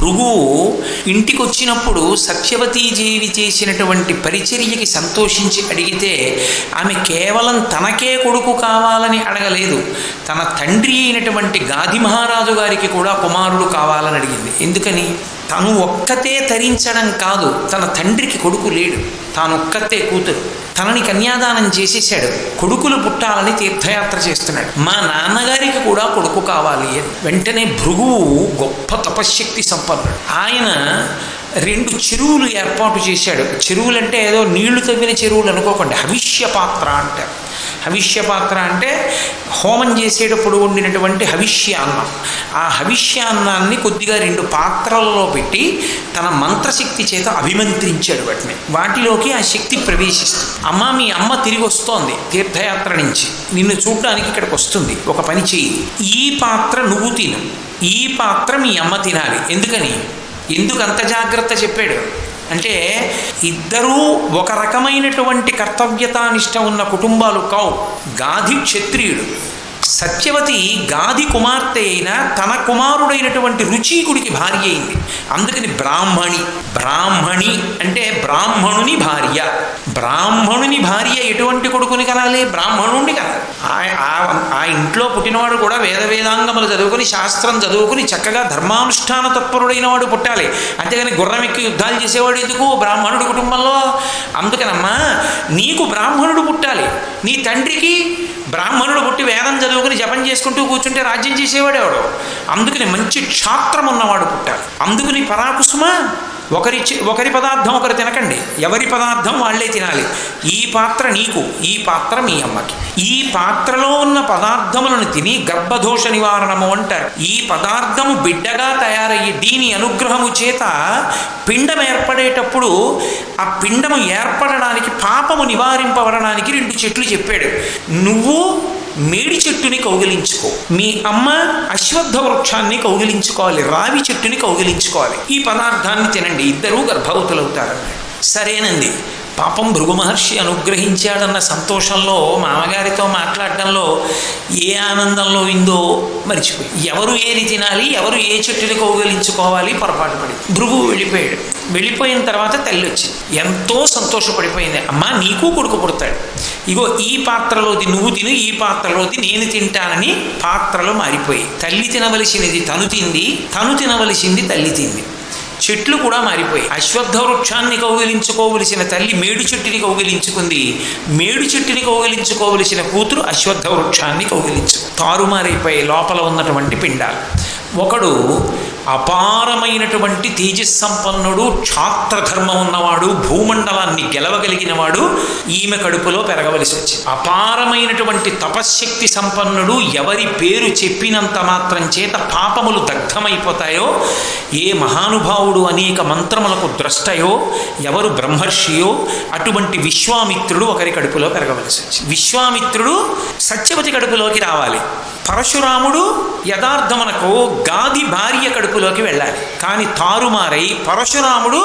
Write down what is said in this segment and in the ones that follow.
భృగువు ఇంటికి వచ్చినప్పుడు సత్యవతీదేవి చేసినటువంటి పరిచర్యకి సంతోషించి అడిగితే ఆమె కేవలం తనకే కొడుకు కావాలని అడగలేదు. తన తండ్రి అయినటువంటి గాది మహారాజు గారికి కూడా కుమారుడు కావాలని అడిగింది. ఎందుకని? తను ఒక్కతే తరించడం కాదు తన తండ్రికి కొడుకు లేడు. తాను ఒక్కతే కూతురు. తనని కన్యాదానం చేసేసాడు కొడుకులు పుట్టాలని తీర్థయాత్ర చేస్తున్నాడు. మా నాన్నగారికి కూడా కొడుకు కావాలి అని. వెంటనే భృగువు గొప్ప తపశ్శక్తి సంపన్నుడు. ఆయన రెండు చెరువులు ఏర్పాటు చేశాడు. చెరువులంటే ఏదో నీళ్ళు తవ్విన చెరువులు అనుకోకండి. హవిష్య పాత్ర అంటారు. హవిష్య పాత్ర అంటే హోమం చేసేటప్పుడు వండినటువంటి హవిష్య అన్నం. ఆ హవిష్య అన్నాన్ని కొద్దిగా రెండు పాత్రలలో పెట్టి తన మంత్రశక్తి చేత అభిమంత్రించాడు వాటిని. వాటిలోకి ఆ శక్తి ప్రవేశిస్తుంది. అమ్మ మీ అమ్మ తిరిగి వస్తోంది తీర్థయాత్ర నుంచి. నిన్ను చూడడానికి ఇక్కడికి వస్తుంది. ఒక పని చేయి ఈ పాత్ర నువ్వు తిను. ఈ పాత్ర మీ అమ్మ తినాలి. ఎందుకని? ఎందుకు అంత జాగ్రత్త చెప్పాడు? అంటే ఇద్దరూ ఒక రకమైనటువంటి కర్తవ్యతానిష్ట ఉన్న కుటుంబాలు కావు. గాధి క్షత్రియుడు సత్యవతి గాది కుమార్తె అయిన తన కుమారుడైనటువంటి రుచీకుడికి భార్య అయింది. అందుకని బ్రాహ్మణి బ్రాహ్మణి అంటే బ్రాహ్మణుని భార్య. బ్రాహ్మణుని భార్య ఎటువంటి కొడుకుని కనాలి? బ్రాహ్మణుణ్ణి కనాలి. ఆ- ఆ- ఆ ఇంట్లో పుట్టినవాడు కూడా వేద వేదాంగములు చదువుకుని శాస్త్రం చదువుకుని చక్కగా ధర్మానుష్ఠాన తత్పరుడైన వాడు పుట్టాలి. అంతేగాని గుర్రం ఎక్కి యుద్ధాలు చేసేవాడు ఎందుకు? బ్రాహ్మణుడి కుటుంబంలో. అందుకనమ్మా నీకు బ్రాహ్మణుడు పుట్టాలి. నీ తండ్రికి బ్రాహ్మణుడు పుట్టి వేదం చదువుకుని జపం చేసుకుంటూ కూర్చుంటే రాజ్యం చేసేవాడేవాడు అందుకని మంచి క్షాత్రం ఉన్నవాడు పుట్టాలి అందుకని పరాకుసుమ ఒకరి చి- ఒకరి పదార్థం ఒకరు తినకండి. ఎవరి పదార్థం వాళ్ళే తినాలి. ఈ పాత్ర నీకు ఈ పాత్ర మీ అమ్మకి. ఈ పాత్రలో ఉన్న పదార్థములను తిని గర్భదోష నివారణము అంటారు. ఈ పదార్థము బిడ్డగా తయారయ్యి దీని అనుగ్రహము చేత పిండం ఏర్పడేటప్పుడు ఆ పిండము ఏర్పడడానికి పాపము నివారింపబడడానికి రెండు చెట్లు చెప్పాడు. నువ్వు మేడి చెట్టుని కౌగిలించుకో. మీ అమ్మ అశ్వత్థ వృక్షాన్ని కౌగిలించుకోవాలి. రావి చెట్టుని కౌగిలించుకోవాలి. ఈ పదార్థాన్ని తినండి. ఇద్దరూ గర్భవతులవుతారు. సరేనండి. పాపం భృగు మహర్షి అనుగ్రహించాడన్న సంతోషంలో మామగారితో మాట్లాడడంలో ఏ ఆనందంలో ఇందో మర్చిపోయి. ఎవరు ఏది తినాలి ఎవరు ఏ చెట్టుని కౌగలించుకోవాలి పొరపాటు పడి. భృగు వెళ్ళిపోయాడు. వెళ్ళిపోయిన తర్వాత తల్లి వచ్చింది. ఎంతో సంతోషపడిపోయింది. అమ్మా నీకు కొడుకు పుడతాడు. ఇగో ఈ పాత్రలోది నువ్వు తిను ఈ పాత్రలోది నేను తింటానని పాత్రలు మారిపోయి తల్లి తినవలసినది తను తింది తను తినవలసింది తల్లి తింది. చెట్లు కూడా మారిపోయి అశ్వత్థ వృక్షాన్ని కౌగిలించుకోవలసిన తల్లి మేడు చెట్టుని కౌగిలించుకుంది. మేడు చెట్టుని కౌగిలించుకోవలసిన కూతురు అశ్వత్థ వృక్షాన్ని కౌగిలించు తారుమారైపోయి లోపల ఉన్నటువంటి పిండాలు. ఒకడు అపారమైనటువంటి తేజస్సంపన్నుడు క్షాత్రధర్మం ఉన్నవాడు భూమండలాన్ని గెలవగలిగినవాడు ఈమె కడుపులో పెరగవలసి వచ్చింది. అపారమైనటువంటి తపశ్శక్తి సంపన్నుడు ఎవరి పేరు చెప్పినంత మాత్రం చేత పాపములు దగ్ధమైపోతాయో ఏ మహానుభావుడు అనేక మంత్రములకు ద్రష్టయో ఎవరు బ్రహ్మర్షియో అటువంటి విశ్వామిత్రుడు ఒకరి కడుపులో పెరగవలసి వచ్చింది. విశ్వామిత్రుడు సత్యవతి కడుపులోకి రావాలి. పరశురాముడు యథార్థమునకు గాది భార్య కడుపు కడుపులోకి వెళ్ళాలి. కానీ తారుమారై పరశురాముడు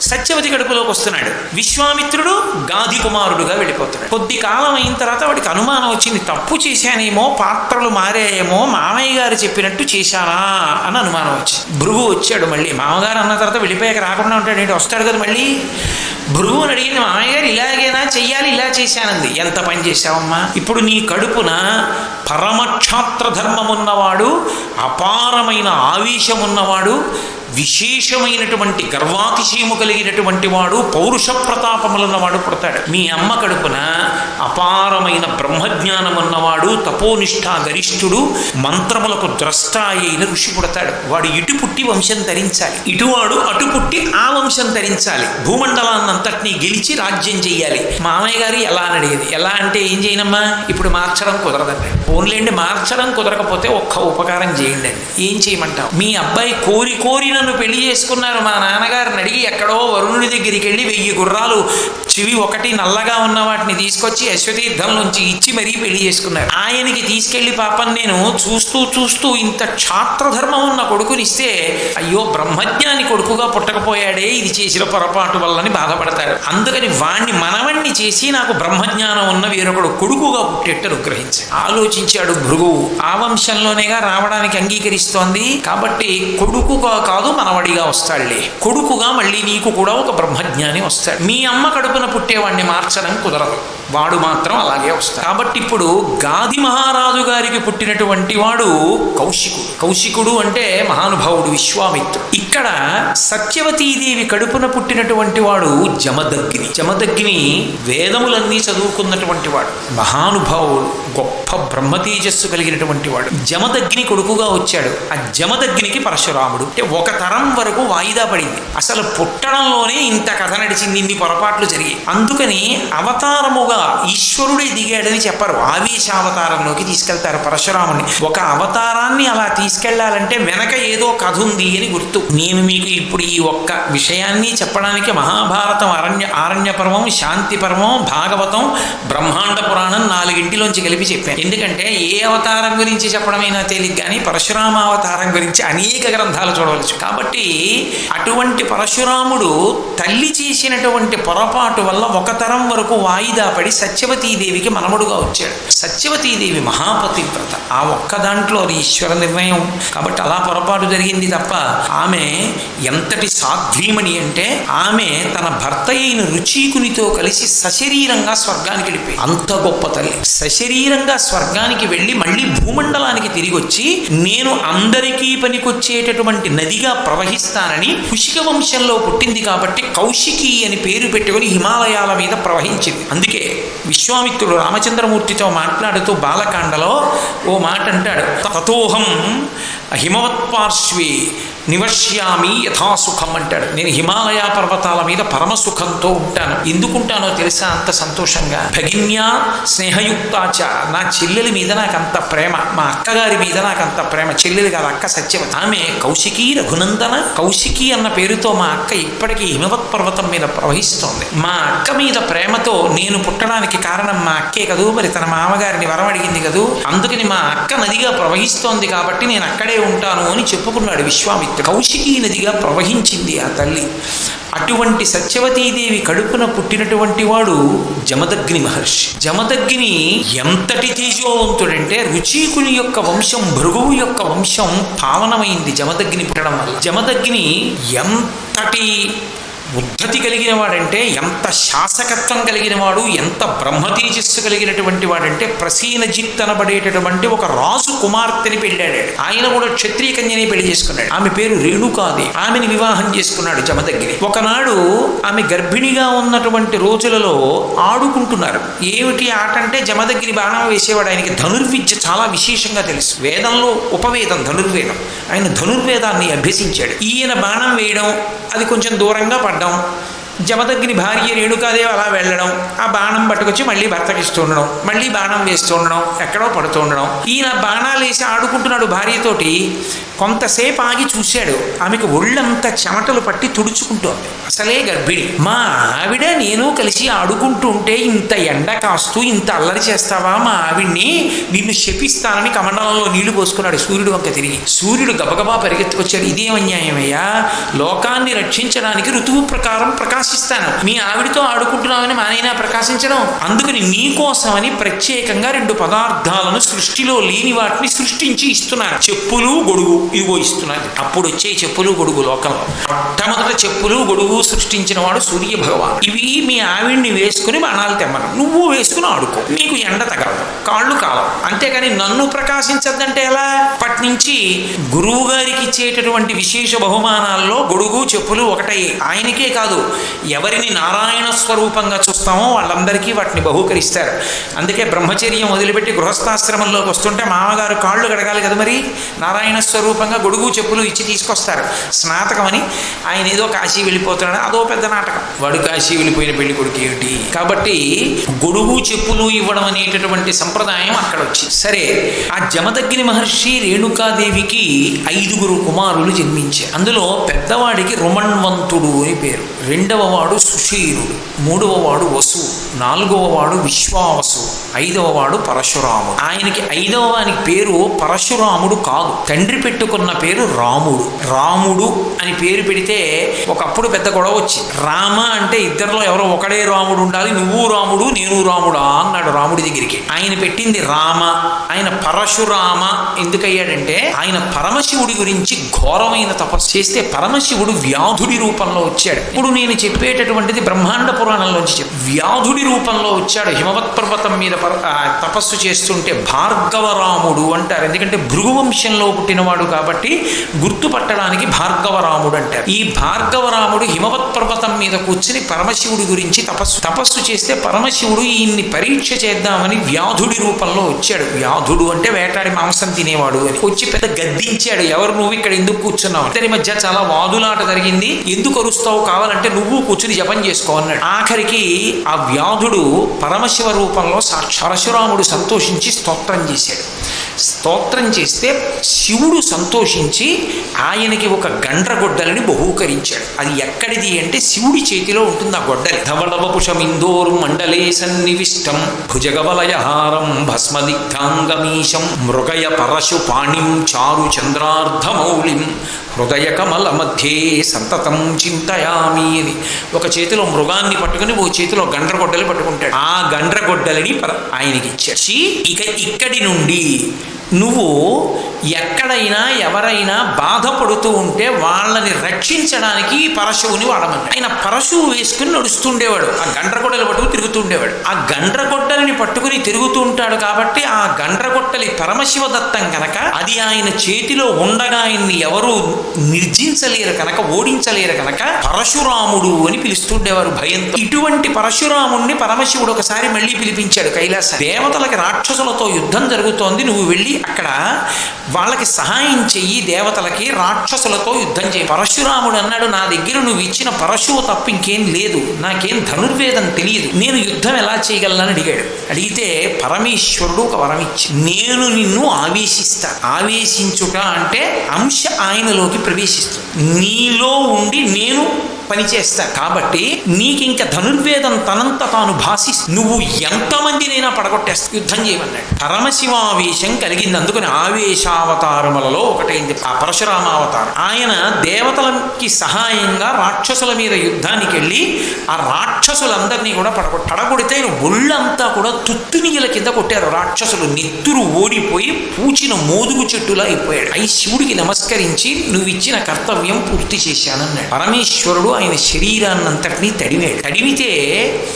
సత్యవతి గడుపులోకి వస్తున్నాడు. విశ్వామిత్రుడు గాది కుమారుడుగా వెళ్ళిపోతున్నాడు. కొద్ది కాలం అయిన తర్వాత వాడికి అనుమానం వచ్చింది. తప్పు చేశానేమో పాత్రలు మారాయేమో మామయ్య గారు చెప్పినట్టు చేశానా అని అనుమానం వచ్చింది. భృగు వచ్చాడు మళ్ళీ. మామగారు అన్న తర్వాత వెళ్ళిపోయాక రాకుండా ఉంటాడు. ఏంటి? వస్తాడు కదా మళ్ళీ. భృగుని అడిగింది మామయ్య గారు ఇలాగేనా చెయ్యాలి ఇలా చేశానంది. ఎంత పని చేశావమ్మా? ఇప్పుడు నీ కడుపున పరమక్షాత్ర ధర్మమున్నవాడు అపారమైన ఆవేశమున్నవాడు విశేషమైనటువంటి గర్వాతిశయము కలిగినటువంటి వాడు పౌరుష ప్రతాపములున్నవాడు పుడతాడు. మీ అమ్మ కడుపున అపారమైన బ్రహ్మజ్ఞానం ఉన్నవాడు తపోనిష్ఠా గరిష్ఠుడు మంత్రములకు ద్రష్ట అయిన ఋషి పుడతాడు. వాడు ఇటు పుట్టి వంశం ధరించాలి ఇటువాడు అటు పుట్టి ఆ వంశం ధరించాలి. భూమండలాన్నంతటినీ గెలిచి రాజ్యం చెయ్యాలి. మామయ్య గారు ఎలా అని అడిగేది ఎలా అంటే ఏం చేయనమ్మా? ఇప్పుడు మార్చడం కుదరదండి. ఓన్లేండి మార్చడం కుదరకపోతే ఒక్క ఉపకారం చేయండి ఏం చేయమంటావు? మీ అబ్బాయి కోరి కోరిన నన్ను పెళ్ళి చేసుకున్నారు మా నాన్నగారిని అడిగి ఎక్కడో వరుణుడి దగ్గరికి వెళ్ళి వెయ్యి గుర్రాలు చివి ఒకటి నల్లగా ఉన్న వాటిని తీసుకొచ్చి అశ్వతీర్థం నుంచి ఇచ్చి మరీ పెళ్ళి చేసుకున్నారు. ఆయనకి తీసుకెళ్ళి పాపం నేను చూస్తూ చూస్తూ ఇంత క్షాత్రధర్మం ఉన్న కొడుకునిస్తే అయ్యో బ్రహ్మజ్ఞాని కొడుకుగా పుట్టకపోయాడే ఇది చేసిన పొరపాటు వల్లని బాధపడతారు. అందుకని వాణ్ణి మనవణ్ణి చేసి నాకు బ్రహ్మజ్ఞానం ఉన్న వేరొకడు కొడుకుగా పుట్టేట్టు అనుగ్రహించి. ఆలోచించి భృగువు ఆ వంశంలోనేగా రావడానికి అంగీకరిస్తోంది. కాబట్టి కొడుకుగా కాదు మనవడిగా వస్తాడులే. కొడుకుగా మళ్ళీ నీకు కూడా ఒక బ్రహ్మజ్ఞాని వస్తాడు. మీ అమ్మ కడుపున పుట్టేవాడిని మార్చడం కుదరదు. వాడు మాత్రం అలాగే వస్తాడు. కాబట్టి ఇప్పుడు గాది మహారాజు గారికి పుట్టినటువంటి వాడు కౌశికుడు. కౌశికుడు అంటే మహానుభావుడు విశ్వామిత్రుడు. ఇక్కడ సత్యవతీదేవి కడుపున పుట్టినటువంటి వాడు జమదగ్ని. జమదగ్ని వేదములన్నీ చదువుకున్నటువంటి వాడు. మహానుభావుడు గొప్ప బ్రహ్మ తేజస్సు కలిగినటువంటి వాడు. జమదగ్ని కొడుకుగా వచ్చాడు. ఆ జమదగ్నికి పరశురాముడు. అంటే ఒక తరం వరకు వాయిదా పడింది. అసలు పుట్టడంలోనే ఇంత కథ నడిచింది ఇన్ని పొరపాట్లు జరిగాయి. అందుకని అవతారముగా ఈశ్వరుడే దిగాడని చెప్పరు. ఆవేశావతారంలోకి తీసుకెళ్తారు పరశురాముని. ఒక అవతారాన్ని అలా తీసుకెళ్ళాలంటే వెనక ఏదో కథ ఉంది అని గుర్తు. నేను మీకు ఇప్పుడు ఈ ఒక్క విషయాన్ని చెప్పడానికి మహాభారతం అరణ్య ఆరణ్య పర్వం శాంతి పర్వం భాగవతం బ్రహ్మాండ పురాణం నాలుగింటిలోంచి కలిపి చెప్పాను. ఎందుకంటే ఏ అవతారం గురించి చెప్పడమైనా తేలిక కానీ పరశురామ అవతారం గురించి అనేక గ్రంథాలు చూడవచ్చు. కాబట్టి అటువంటి పరశురాముడు తల్లి చేసినటువంటి పొరపాటు వల్ల ఒక తరం వరకు వాయిదా పడి సత్యవతీదేవికి మనముడుగా వచ్చాడు. సత్యవతీదేవి మహాపతివ్రత. ఆ ఒక్క దాంట్లో ఈశ్వర నిర్ణయం. కాబట్టి అలా పొరపాటు జరిగింది తప్ప ఆమె ఎంతటి సాధ్వీమణి అంటే ఆమె తన భర్త అయిన రుచీకునితో కలిసి సశరీరంగా స్వర్గానికి వెళ్ళిపోయి అంత గొప్ప తల్లి. సశరీరంగా స్వర్గానికి వెళ్ళి మళ్ళీ భూమండలానికి తిరిగి వచ్చి నేను అందరికీ పనికొచ్చేటటువంటి నదిగా ప్రవహిస్తానని కుషిక వంశంలో పుట్టింది కాబట్టి కౌశికి అని పేరు పెట్టుకుని హిమాలయాల మీద ప్రవహించింది. అందుకే విశ్వామిత్రుడు రామచంద్రమూర్తితో మాట్లాడుతూ బాలకాండలో ఓ మాట అంటాడు తతోహం హిమవత్పార్శ్వే నివశ్యామి యథాసుఖం అంటాడు. నేను హిమాలయ పర్వతాల మీద పరమసుఖంతో ఉంటాను. ఎందుకుంటానో తెలుసా? అంత సంతోషంగా. భగిన్యా స్నేహయుక్తాచ నా చెల్లెలి మీద నాకు అంత ప్రేమ. మా అక్కగారి మీద నాకు అంత ప్రేమ. చెల్లెలి కాదు అక్క సత్యవతి ఆమె కౌశికి రఘునందన. కౌశికి అన్న పేరుతో మా అక్క ఇప్పటికీ హిమవత్ పర్వతం మీద ప్రవహిస్తోంది. మా అక్క మీద ప్రేమతో నేను పుట్టడానికి కారణం మా అక్కే కదూ? మరి తన మామగారిని వరం అడిగింది కదూ? అందుకని మా అక్క నదిగా ప్రవహిస్తోంది కాబట్టి నేను అక్కడే ఉంటాను అని చెప్పుకున్నాడు విశ్వామిత్రుడు. కౌశికీ నదిగా ప్రవహించింది ఆ తల్లి. అటువంటి సత్యవతీదేవి కడుపున పుట్టినటువంటి వాడు జమదగ్ని మహర్షి. జమదగ్ని ఎంతటి తేజోవంతుడంటే రుచీకుని యొక్క వంశం భృగువు యొక్క వంశం పావనమైంది జమదగ్ని పుట్టడం వల్ల. జమదగ్ని ఎంతటి ఉద్ధతి కలిగిన వాడంటే ఎంత శాసకత్వం కలిగిన వాడు ఎంత బ్రహ్మతేజస్సు కలిగినటువంటి వాడంటే ప్రసీనజిత్ అనబడేటటువంటి ఒక రాజు కుమార్తెని పెళ్ళాడు ఆయన కూడా క్షత్రియ కన్యని పెళ్ళి చేసుకున్నాడు. ఆమె పేరు రేణుకాది. ఆమెని వివాహం చేసుకున్నాడు జమదగ్గిరి ఒకనాడు ఆమె గర్భిణిగా ఉన్నటువంటి రోజులలో ఆడుకుంటున్నారు. ఏమిటి ఆట అంటే జమదగ్గిరి బాణం వేసేవాడు. ఆయనకి ధనుర్విద్య చాలా విశేషంగా తెలుసు. వేదంలో ఉపవేదం ధనుర్వేదం. ఆయన ధనుర్వేదాన్ని అభ్యసించాడు. ఈయన బాణం వేయడం అది కొంచెం దూరంగా don't జమదగ్ని భార్య రేణుకాదేవి అలా వెళ్ళడం ఆ బాణం పట్టుకొచ్చి మళ్ళీ భర్తకి ఇస్తూ ఉండడం మళ్ళీ బాణం వేస్తూ ఉండడం ఎక్కడో పడుతూ ఉండడం. ఈయన బాణాలు వేసి ఆడుకుంటున్నాడు భార్యతోటి కొంతసేపు ఆగి చూశాడు. ఆమెకు ఒళ్ళంతా చెమటలు పట్టి తుడుచుకుంటోంది. అసలే గర్భిణి. మా ఆవిడ నేను కలిసి ఆడుకుంటూ ఉంటే ఇంత ఎండ కాస్తూ ఇంత అల్లరి చేస్తావా మా ఆవిడ్ని? నిన్ను శపిస్తానని కమండలంలో నీళ్ళు పోసుకున్నాడు సూర్యుడు వంక తిరిగి. సూర్యుడు గబగబా పరిగెత్తుకొచ్చాడు. ఇదేం అన్యాయమయ్యా? లోకాన్ని రక్షించడానికి ఋతువు ప్రకారం ప్రకాశం ప్రకాశిస్తాను మీ ఆవిడతో ఆడుకుంటున్నామని మానైనా ప్రకాశించడం. అందుకని మీకోసమని ప్రత్యేకంగా రెండు పదార్థాలను సృష్టిలో లేని వాటిని సృష్టించి ఇస్తున్నాను. చెప్పులు గొడుగు ఇదిగో ఇస్తున్నాను. అప్పుడు వచ్చే చెప్పులు గొడుగు లోకంలో మొట్టమొదట చెప్పులు గొడుగు సృష్టించిన వాడు సూర్య భగవాన్. ఇవి మీ ఆవిడ్ని వేసుకుని బాణాలు తెమ్మను. నువ్వు వేసుకుని ఆడుకో. నీకు ఎండ తగలదు. కాళ్ళు కాలం అంతేగాని నన్ను ప్రకాశించద్దంటే ఎలా? అప్పటి నుంచి గురువు గారికి ఇచ్చేటటువంటి విశేష బహుమానాల్లో గొడుగు చెప్పులు ఒకటై. ఆయనకే కాదు. ఎవరిని నారాయణ స్వరూపంగా చూస్తామో వాళ్ళందరికీ వాటిని బహూకరిస్తారు. అందుకే బ్రహ్మచర్యం వదిలిపెట్టి గృహస్థాశ్రమంలోకి వస్తుంటే మామగారు కాళ్ళు గడగాలి కదా మరి? నారాయణ స్వరూపంగా గొడుగు చెప్పులు ఇచ్చి తీసుకొస్తారు. స్నాతకమని ఆయన ఏదో కాశీ వెళ్ళిపోతున్నాడు. అదో పెద్ద నాటకం. వాడు కాశీ వెళ్ళిపోయిన పెళ్ళి కొడుకు ఏమిటి? కాబట్టి గొడుగు చెప్పులు ఇవ్వడం అనేటటువంటి సంప్రదాయం అక్కడ వచ్చింది సరే ఆ జమదగ్ని మహర్షి రేణుకాదేవికి ఐదుగురు కుమారులు జన్మించారు. అందులో పెద్దవాడికి రుమణ్వంతుడు అని పేరు. రెండవ రెండవ వాడు సుషీరుడు మూడవ వాడు వసు నాలుగవ వాడు విశ్వావసు ఐదవ వాడు పరశురాముడు. ఆయనకి ఐదవ వానికి పేరు పరశురాముడు కాదు తండ్రి పెట్టుకున్న పేరు రాముడు. రాముడు అని పేరు పెడితే ఒకప్పుడు పెద్ద గొడవ వచ్చి రామ అంటే ఇద్దరిలో ఎవరో ఒకడే రాముడు ఉండాలి నువ్వు రాముడు నేను రాముడా అన్నాడు రాముడి దగ్గరికి. ఆయన పెట్టింది రామ ఆయన పరశురామ ఎందుకయ్యాడంటే ఆయన పరమశివుడి గురించి ఘోరమైన తపస్సు చేస్తే పరమశివుడు వ్యాధుడి రూపంలో వచ్చాడు. ఇప్పుడు నేను చెప్పేటటువంటిది బ్రహ్మాండ పురాణంలోంచి చెప్పు. వ్యాధుడి రూపంలో వచ్చాడు హిమవత్ పర్వతం మీద పర- తపస్సు చేస్తుంటే భార్గవరాముడు అంటారు. ఎందుకంటే భృగువంశంలో పుట్టినవాడు కాబట్టి గుర్తుపట్టడానికి భార్గవరాముడు అంటారు. ఈ భార్గవరాముడు హిమవత్ పర్వతం మీద కూర్చుని పరమశివుడి గురించి తపస్సు తపస్సు చేస్తే పరమశివుడు ఈయన్ని పరీక్ష చేద్దామని వ్యాధుడి రూపంలో వచ్చాడు. వ్యాధుడు అంటే వేటాడి మాంసం తినేవాడు అని. వచ్చి పెద్ద గద్దించాడు. ఎవరు నువ్వు ఇక్కడ ఎందుకు కూర్చున్నావు? ఇద్దరి మధ్య చాలా వాదులాట జరిగింది. ఎందుకు అరుస్తావు? కావాలంటే నువ్వు కూర్చుని జపం చేసుకో అన్నాడు. ఆఖరికి ఆ వ్యాధుడు పరమశివ రూపంలో సాక్షి పరశురాముడు సంతోషించి స్తోత్రం చేశాడు. స్తోత్రం చేస్తే శివుడు సంతోషించి ఆయనకి ఒక గండ్రగొడ్డలని బహూకరించాడు. అది ఎక్కడిది అంటే శివుడి చేతిలో ఉంటుంది ఆ గొడ్డలి. ధవళవపుషమిందోరు మండలే సన్నివిష్టం. భుజగవలయహారం భస్మదిగ్ధాంగమీశం. మృగయ పరశు పాణిం చారు చంద్రార్ధమౌళిం. హృదయ కమల మధ్యే సంతతం చింతయామి అని. ఒక చేతిలో మృగాన్ని పట్టుకుని ఓ చేతిలో గండ్రగొడ్డలు పట్టుకుంటాడు. ఆ గండ్రగొడ్డలని ఆయనకి ఇచ్చాడు ఇక ఇక్కడి నుండి నువ్వు ఎక్కడైనా ఎవరైనా బాధపడుతూ ఉంటే వాళ్ళని రక్షించడానికి పరశువుని వాడమన్నాడు ఆయన పరశువు వేసుకుని నడుస్తుండేవాడు. ఆ గండ్రగొడ్డలు పట్టుకుని తిరుగుతుండేవాడు. ఆ గండ్రగొడ్డలిని పట్టుకుని తిరుగుతూ ఉంటాడు కాబట్టి ఆ గండ్రగొట్టలి పరమశివ దత్తం కనుక అది ఆయన చేతిలో ఉండగా ఆయన్ని ఎవరు నిర్జించలేరు కనుక ఓడించలేరు కనుక పరశురాముడు అని పిలుస్తుండేవారు భయంతో. ఇటువంటి పరశురాముణ్ణి పరమశివుడు ఒకసారి మళ్ళీ పిలిపించాడు కైలాస. దేవతలకి రాక్షసులతో యుద్ధం జరుగుతోంది. నువ్వు వెళ్ళి అక్కడ వాళ్ళకి సహాయం చెయ్యి దేవతలకి రాక్షసులతో యుద్ధం చేయి పరశురాముడు అన్నాడు నా దగ్గర నువ్వు ఇచ్చిన పరశువు తప్ప ఇంకేం లేదు. నాకేం ధనుర్వేదం తెలియదు. నేను యుద్ధం ఎలా చేయగలనని అడిగాడు. అడిగితే పరమేశ్వరుడు ఒక వరం ఇచ్చి నేను నిన్ను ఆవేశిస్తా. ఆవేశించుట అంటే అంశ ఆయనలోకి ప్రవేశిస్తుంది. నీలో ఉండి నేను పనిచేస్తా కాబట్టి నీకింక ధనుర్వేదం తనంత తాను భాసి నువ్వు ఎంతమందినైనా పడగొట్టేస్తా. యుద్ధం చేయమన్నాడు. పరమశివావేశం కలిగింది. అందుకని ఆవేశావతారములలో ఒకటైంది ఆ పరశురామావతారం ఆయన దేవతలకి సహాయంగా రాక్షసుల మీద యుద్ధానికి వెళ్ళి ఆ రాక్షసులందరినీ కూడా పడగొట్ట పడగొడితే ఒళ్ళంతా కూడా తుత్తునీయల కింద కొట్టారు. రాక్షసులు నెత్తురు ఓడిపోయి పూచిన మోదుగు చెట్టులా అయిపోయాడు. అయి శివుడికి నమస్కరించి నువ్వు ఇచ్చిన కర్తవ్యం పూర్తి చేశానన్నాడు. పరమేశ్వరుడు ఆయన శరీరాన్నంతటినీ తడివాడు తడివితే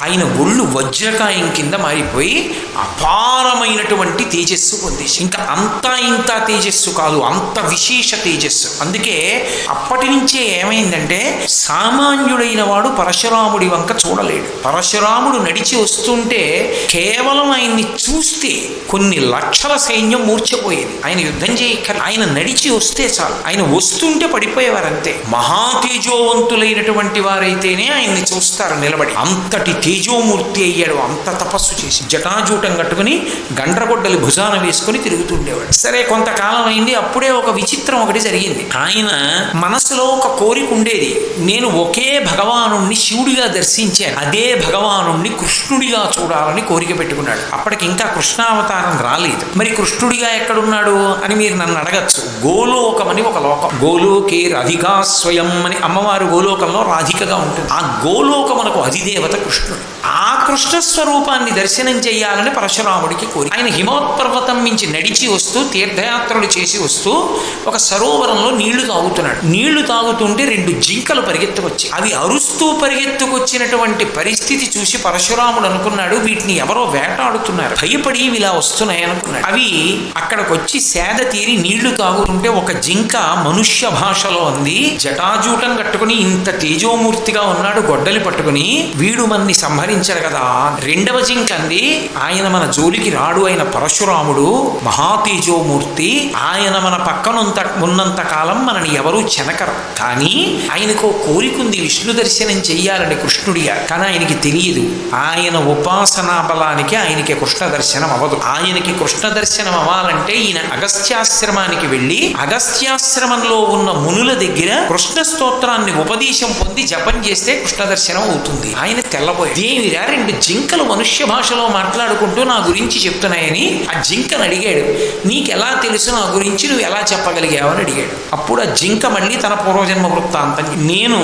ఆయన ఒళ్ళు వజ్రకాయం కింద మారిపోయి అపారమైనటువంటి తేజస్సు పొందేసి ఇంకా అంతా ఇంత తేజస్సు కాదు అంత విశేష తేజస్సు. అందుకే అప్పటి నుంచే ఏమైందంటే సామాన్యుడైన వాడు పరశురాముడి వంక చూడలేడు. పరశురాముడు నడిచి వస్తుంటే కేవలం ఆయన్ని చూస్తే కొన్ని లక్షల సైన్యం మూర్చపోయేది ఆయన యుద్ధం చేయక ఆయన నడిచి వస్తే చాలు. ఆయన వస్తుంటే పడిపోయేవారంతే. మహాతేజోవంతులైనటువంటి అయినటువంటి వారైతేనే ఆయన్ని చూస్తారు నిలబడి. అంతటి తేజోమూర్తి అయ్యాడు. అంత తపస్సు చేసి జటాజూటం కట్టుకుని గండ్రగొడ్డలి భుజాన వేసుకుని తిరుగుతుండేవాడు. సరే కొంతకాలం అయింది అప్పుడే ఒక విచిత్రం ఒకటి జరిగింది. ఆయన మనసులో ఒక కోరిక ఉండేది. నేను ఒకే భగవానుణ్ణి శివుడిగా దర్శించాను. అదే భగవానుణ్ణి కృష్ణుడిగా చూడాలని కోరిక పెట్టుకున్నాడు. అప్పటికి ఇంకా కృష్ణావతారం రాలేదు. మరి కృష్ణుడిగా ఎక్కడున్నాడు అని మీరు నన్ను అడగచ్చు. గోలోకమని ఒక లోకం. గోలోకే రాధికా స్వయం అని అమ్మవారు గోలోకంలో రాధికగా ఉంటుంది. ఆ గోలోకమునకు అధిదేవత కృష్ణుడు. ఆ కృష్ణ స్వరూపాన్ని దర్శనం చేయాలని పరశురాముడికి కోరి. ఆయన హిమోత్పర్వతం నుంచి నడిచి వస్తూ తీర్థయాత్రలు చేసి వస్తూ ఒక సరోవరంలో నీళ్ళు తాగుతున్నాడు. నీళ్ళు తాగుతుంటే రెండు జింకలు పరిగెత్తుకొచ్చి అవి అరుస్తూ పరిగెత్తుకొచ్చినటువంటి పరిస్థితి చూసి పరశురాముడు అనుకున్నాడు వీటిని ఎవరో వేటాడుతున్నారు. భయపడి ఇవి ఇలా వస్తున్నాయి అనుకున్నాడు. అవి అక్కడికి వచ్చి సేద తీరి నీళ్ళు తాగుతుంటే ఒక జింక మనుష్య భాషలో ఉంది జటాజూటం కట్టుకుని ఇంత తేజోమూర్తిగా ఉన్నాడు గొడ్డలి పట్టుకుని. వీడు మన్ని సంహరించారు కదా. రెండవ జింకంది. ఆయన మన జోలికి రాడు అయిన పరశురాముడు మహాతేజోమూర్తి. ఆయన మన పక్కనుంత ఉన్నంత కాలం మనని ఎవరూ చెనకరు. కానీ ఆయనకు కోరికుంది విష్ణు దర్శనం చెయ్యాలని కృష్ణుడిగా కానీ ఆయనకి తెలియదు. ఆయన ఉపాసనా బలానికి ఆయనకి కృష్ణ దర్శనం అవ్వదు. ఆయనకి కృష్ణ దర్శనం అవ్వాలంటే ఈయన అగస్త్యాశ్రమానికి వెళ్ళి అగస్త్యాశ్రమంలో ఉన్న మునుల దగ్గర కృష్ణ స్తోత్రాన్ని ఉపదేశం పొంది జపం చేస్తే కృష్ణ దర్శనం అవుతుంది. ఆయన తెల్లబోయాడు. దేవిరా రెండు జింకలు మనుష్య భాషలో మాట్లాడుకుంటూ నా గురించి చెప్తున్నాయని ఆ జింకను అడిగాడు. నీకెలా తెలుసు నా గురించి? నువ్వు ఎలా చెప్పగలిగావని అడిగాడు. అప్పుడు ఆ జింక మళ్ళీ తన పూర్వజన్మ వృత్తాంతం. నేను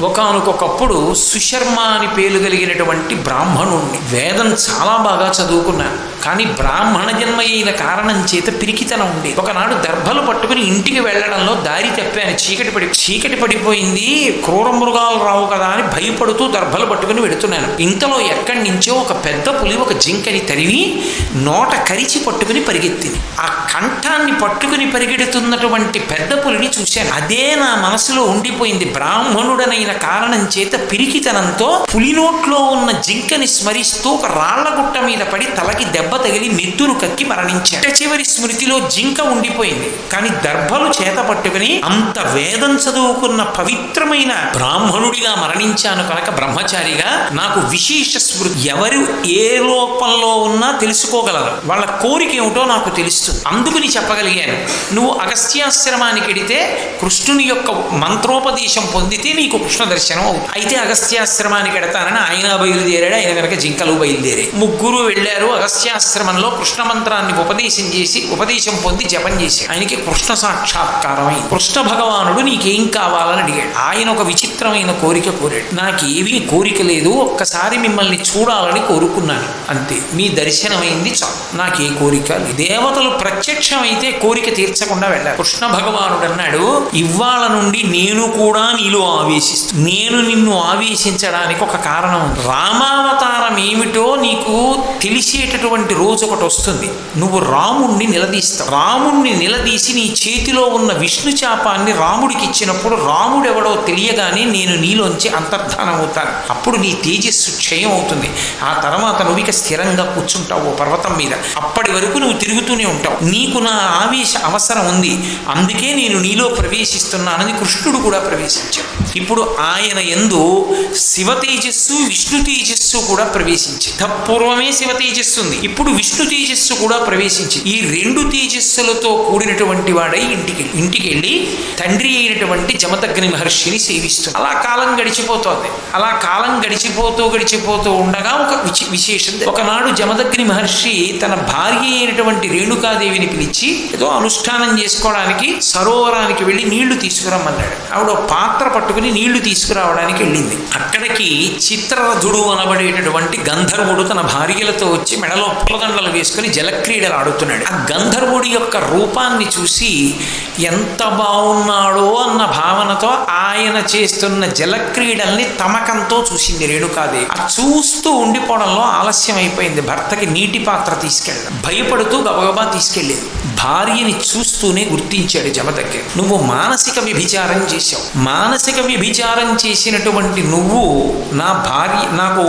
ఒకనకొకప్పుడు సుశర్మ అని పేరు కలిగినటువంటి బ్రాహ్మణుణ్ణి. వేదం చాలా బాగా చదువుకున్నాను కానీ బ్రాహ్మణ జన్మ అయిన కారణం చేత పిరికితనం ఉంది ఒకనాడు దర్భలు పట్టుకుని ఇంటికి వెళ్ళడంలో దారి తప్పాను. చీకటి పడి చీకటి పడిపోయింది. క్రూర మృగాలు రావు కదా అని భయపడుతూ దర్భలు పట్టుకుని వెడుతున్నాను ఇంతలో ఎక్కడి నుంచో ఒక పెద్ద పులి ఒక జింకని తరివి నోట కరిచి పట్టుకుని పరిగెత్తింది. ఆ కంఠాన్ని పట్టుకుని పరిగెడుతున్నటువంటి పెద్ద పులిని చూశాను. అదే నా మనసులో ఉండిపోయింది. బ్రాహ్మణుడనైన కారణం చేత పిరికితనంతో పులినోట్లో ఉన్న జింకని స్మరిస్తూ ఒక రాళ్ళ గుట్ట మీద పడి తలకి దెబ్బ తగిలి నెత్తురు కక్కి మరణించాడు. చివరి స్మృతిలో జింక ఉండిపోయింది. కానీ దర్భలు చేత పట్టుకుని అంత వేదం చదువుకున్న పవిత్రమైన బ్రాహ్మణుడిగా మరణించాను కనుక బ్రహ్మచారిగా నాకు విశేష స్మృతి ఎవరు ఏ లోపంలో ఉన్నా తెలుసుకోగలరు. వాళ్ళ కోరిక ఏమిటో నాకు తెలుస్తుంది. అందుకుని చెప్పగలిగాను. నువ్వు అగస్త్యాశ్రమానికి వెడితే కృష్ణుని యొక్క మంత్రోపదేశం పొందితే నీకు కృష్ణ దర్శనం అవుతుంది. అయితే అగస్త్యాశ్రమానికి ఎడతానని ఆయన బయలుదేరాడు ఆయన వెనక జింకలు బయలుదేరాయి. ముగ్గురు వెళ్ళారు అగస్త్యాశ్రమంలో కృష్ణ మంత్రాన్ని ఉపదేశం చేసి ఉపదేశం పొంది జపం చేసి ఆయనకి కృష్ణ సాక్షాత్కారం అయింది కృష్ణ భగవానుడు నీకేం కావాలని అడిగాడు. ఆయన ఒక విచిత్రమైన కోరిక కోరాడు. నాకేమీ కోరిక లేదు ఒక్కసారి మిమ్మల్ని చూడాలని కోరుకున్నాను. అంతే మీ దర్శనమైంది చాలు. నాకే కోరిక లేదు. దేవతలు ప్రత్యక్షమైతే కోరిక తీర్చకుండా వెళ్ళారు కృష్ణ భగవానుడు అన్నాడు ఇవాళ నుండి నేను కూడా నీలో ఆవేశిస్తాను. నేను నిన్ను ఆవేశించడానికి ఒక కారణం ఉంది. రామావతారం ఏమిటో నీకు తెలిసేటటువంటి రోజు ఒకటి వస్తుంది. నువ్వు రాముణ్ణి నిలదీస్తావు. రాముణ్ణి నిలదీసి నీ చేతిలో ఉన్న విష్ణు చాపాన్ని రాముడికి ఇచ్చినప్పుడు రాముడెవడో తెలియగానే నేను నీలోంచి అంతర్ధానమవుతాను అప్పుడు నీ తేజస్సు క్షయం అవుతుంది. ఆ తర్వాత నువ్వు ఇక స్థిరంగా కూర్చుంటావు ఓ పర్వతం మీద. అప్పటి వరకు నువ్వు తిరుగుతూనే ఉంటావు. నీకు నా ఆవేశ అవసరం ఉంది. అందుకే నేను నీలో ప్రవేశిస్తున్నానని కృష్ణుడు కూడా ప్రవేశించాడు. ఇప్పుడు ఆయన ఎందు శివ తేజస్సు విష్ణు తేజస్సు కూడా ప్రవేశించింది. పూర్వమే శివ తేజస్సు ఉంది. ఇప్పుడు విష్ణు తేజస్సు కూడా ప్రవేశించింది. ఈ రెండు తేజస్సులతో కూడినటువంటి వాడై ఇంటికి ఇంటికి వెళ్ళి తండ్రి అయినటువంటి జమదగ్ని మహర్షిని సేవిస్తుంది. అలా కాలం గడిచిపోతోంది. అలా కాలం గడిచిపోతూ గడిచిపోతూ ఉండగా ఒక విశేషం. ఒకనాడు జమదగ్ని మహర్షి తన భార్య అయినటువంటి రేణుకాదేవిని పిలిచి ఏదో అనుష్ఠానం చేసుకోవడానికి సరోవరానికి వెళ్ళి నీళ్ళు తీసుకురమ్మన్నాడు. ఆవిడ ఒక పాత్ర పట్టుకుని నీళ్ళు తీసుకురావడానికి వెళ్ళింది. అక్కడికి చిత్రరథుడు అనబడేటటువంటి గంధర్వుడు తన భార్యలతో వచ్చి మెడలో పూలదండలు వేసుకుని జలక్రీడలు ఆడుతున్నాడు. ఆ గంధర్వుడి యొక్క రూపాన్ని చూసి ఎంత బాగున్నాడో అన్న భావనతో ఆయన చేస్తున్న జలక్రీడల్ని తమకంతో చూసింది రేణుకాదేవి. ఆ చూస్తూ ఉండిపోవడంలో ఆలస్యం అయిపోయింది. భర్తకి నీటి పాత్ర తీసుకెళ్ళడం. భయపడుతూ గబగబా తీసుకెళ్ళింది. భార్యని చూస్తూనే గుర్తించాడు జమదగ్గి. నువ్వు మానసిక వ్యభిచారం చేశావు. మానసిక వ్యభిచారం చేసినటువంటి నువ్వు నా భార్య నాకు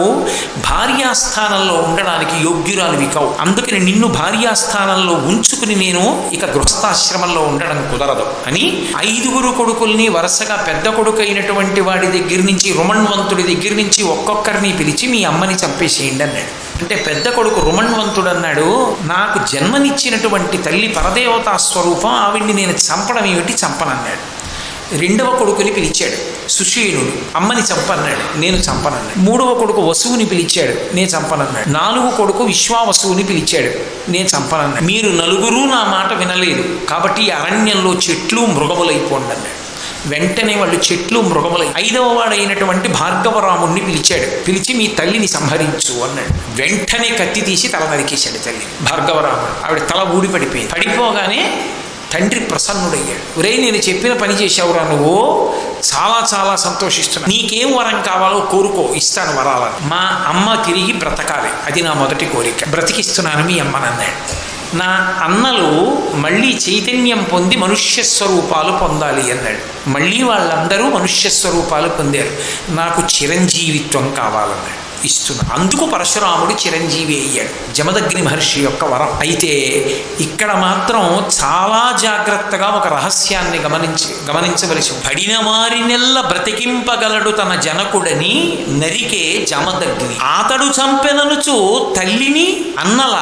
భార్యాస్థానంలో ఉండడానికి యోగ్యురాలివి కావు. అందుకని నిన్ను భార్యాస్థానంలో ఉంచుకుని నేను ఇక గృహస్థాశ్రమంలో ఉండడం కుదరదు అని ఐదుగురు కొడుకుల్ని వరుసగా పెద్ద కొడుకు అయినటువంటి వాడి దగ్గర నుంచి రుమణ్వంతుడి దగ్గర నుంచి ఒక్కొక్కరిని పిలిచి మీ అమ్మని చంపేసేయండి అన్నాడు. అంటే పెద్ద కొడుకు రుమణ్వంతుడు అన్నాడు నాకు జన్మనిచ్చినటువంటి తల్లి పరదేవతా స్వరూపం ఆవిడ్ని నేను చంపడం ఏమిటి? చంపనన్నాడు. రెండవ కొడుకుని పిలిచాడు. సుషీణుడు అమ్మని చంపన్నాడు నేను చంపనన్నాడు. మూడవ కొడుకు వసువుని పిలిచాడు నేను చంపనన్నాడు. నాలుగు కొడుకు విశ్వావసువుని పిలిచాడు నేను చంపనన్నాడు. మీరు నలుగురు నా మాట వినలేదు కాబట్టి అరణ్యంలో చెట్లు మృగములైపోండి అన్నాడు వెంటనే వాళ్ళు చెట్లు మృగములై ఐదవ వాడైనటువంటి భార్గవరాముణ్ణి పిలిచాడు. పిలిచి మీ తల్లిని సంహరించు అన్నాడు. వెంటనే కత్తి తీసి తల నరికేశాడు తల్లి. భార్గవరాముడు ఆవిడ తల ఊడి పడిపోయింది. పడిపోగానే తండ్రి ప్రసన్నుడయ్యాడు. ఒరే నేను చెప్పిన పని చేశావురా నువ్వు? చాలా చాలా సంతోషిస్తున్నాను నీకేం వరం కావాలో కోరుకో ఇస్తాను వరాలను. మా అమ్మ తిరిగి బ్రతకాలి. అది నా మొదటి కోరిక. బ్రతికిస్తున్నాను మీ అమ్మనన్నాడు నా అన్నలు మళ్ళీ చైతన్యం పొంది మనుష్య స్వరూపాలు పొందాలి అన్నాడు. మళ్ళీ వాళ్ళందరూ మనుష్య స్వరూపాలు పొందారు. నాకు చిరంజీవిత్వం కావాలన్నాడు. ఇస్తున్నాడు అందుకు పరశురాముడు చిరంజీవి అయ్యాడు. జమదగ్ని మహర్షి యొక్క వరం. అయితే ఇక్కడ మాత్రం చాలా జాగ్రత్తగా ఒక రహస్యాన్ని గమనించి గమనించవలసి పడిన పడిన వారినెల్ల బ్రతికింపగలడు తన జనకుడని నరికే జమదగ్ని. ఆతడు చంపెననుచు తల్లిని అన్నల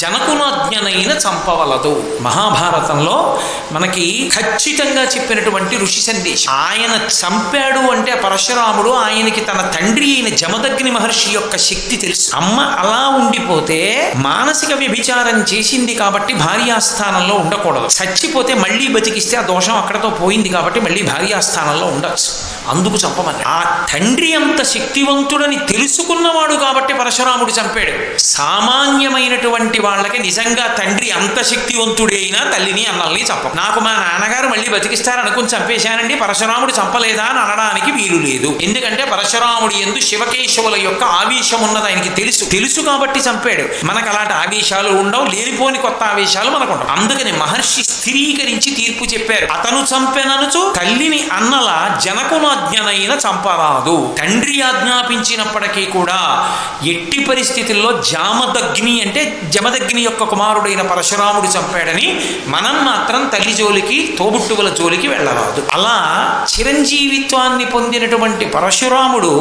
జనకునాజ్ఞనైన చంపవలదు. మహాభారతంలో మనకి ఖచ్చితంగా చెప్పినటువంటి ఋషి సందేశం. ఆయన చంపాడు అంటే పరశురాముడు ఆయనకి తన తండ్రి అయిన జమదగ్ని మహర్షి యొక్క శక్తి తెలుసు. అమ్మ అలా ఉండిపోతే మానసిక వ్యభిచారం చేసింది కాబట్టి భార్యాస్థానంలో ఉండకూడదు. చచ్చిపోతే మళ్ళీ బతికిస్తే ఆ దోషం అక్కడతో పోయింది కాబట్టి మళ్ళీ భార్యాస్థానంలో ఉండొచ్చు. అందుకు చంపమని ఆ తండ్రి అంత శక్తివంతుడని తెలుసుకున్నవాడు కాబట్టి పరశురాముడు చంపాడు. సామాన్యమైనటువంటి వాళ్ళకి నిజంగా తండ్రి అంత శక్తివంతుడే అయినా తల్లిని అన్నల్ని చంప. నాకు మా నాన్నగారు మళ్ళీ బతికిస్తారనుకుని చంపేశానండి పరశురాముడు చంపలేదా అని అనడానికి వీలు లేదు. ఎందుకంటే పరశురాముడి ఎందు శివకేశవుల యొక్క ఆవేశం ఉన్నది ఆయనకి తెలుసు. తెలుసు కాబట్టి చంపాడు. మనకు అలాంటి ఆవేశాలు ఉండవు. లేనిపోని కొత్త ఆవేశాలు మనకు ఉండవు అందుకని మహర్షి స్థిరీకరించి తీర్పు చెప్పారు. అతను చంపెననుచు తల్లిని అన్నల జనకునాజ్ఞనైన చంపరాదు. తండ్రి ఆజ్ఞాపించినప్పటికీ కూడా ఎట్టి పరిస్థితుల్లో జామదగ్ని అంటే జమదగ్ని యొక్క కుమారుడైన పరశురాముడు చంపాడని మనం మాత్రం తల్లి జోలికి తోబుట్టువుల జోలికి వెళ్ళరాదు. అలా చిరంజీవిత్వాన్ని పొందినటువంటి పరశురాముడు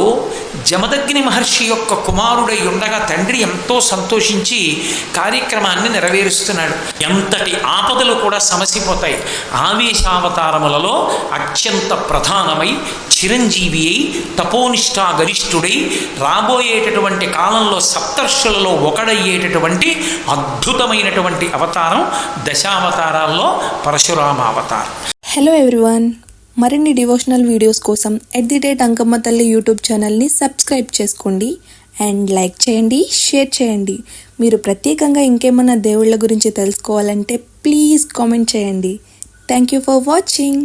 జమదగ్ని మహర్షి యొక్క కుమారుడై ఉండగా తండ్రి ఎంతో సంతోషించి కార్యక్రమాన్ని నెరవేరుస్తున్నాడు. ఎంతటి ఆపదలు కూడా సమసిపోతాయి. ఆవేశావతారములలో అత్యంత ప్రధానమై చిరంజీవి అయి తపోనిష్టా గరిష్ఠుడై రాబోయేటటువంటి కాలంలో సప్తర్షులలో ఒకడయ్యేటటువంటి అద్భుతమైనటువంటి అవతారం దశావతారాల్లో పరశురామ అవతారం హలో ఎవ్రీవన్ మరిన్ని డివోషనల్ వీడియోస్ కోసం ఎట్ ది డేట్ అంకమ్మ తల్లి యూట్యూబ్ ఛానల్ని సబ్స్క్రైబ్ చేసుకోండి అండ్ లైక్ చేయండి షేర్ చేయండి. మీరు ప్రత్యేకంగా ఇంకేమన్నా దేవుళ్ళ గురించి తెలుసుకోవాలంటే ప్లీజ్ కామెంట్ చేయండి. Thank you for watching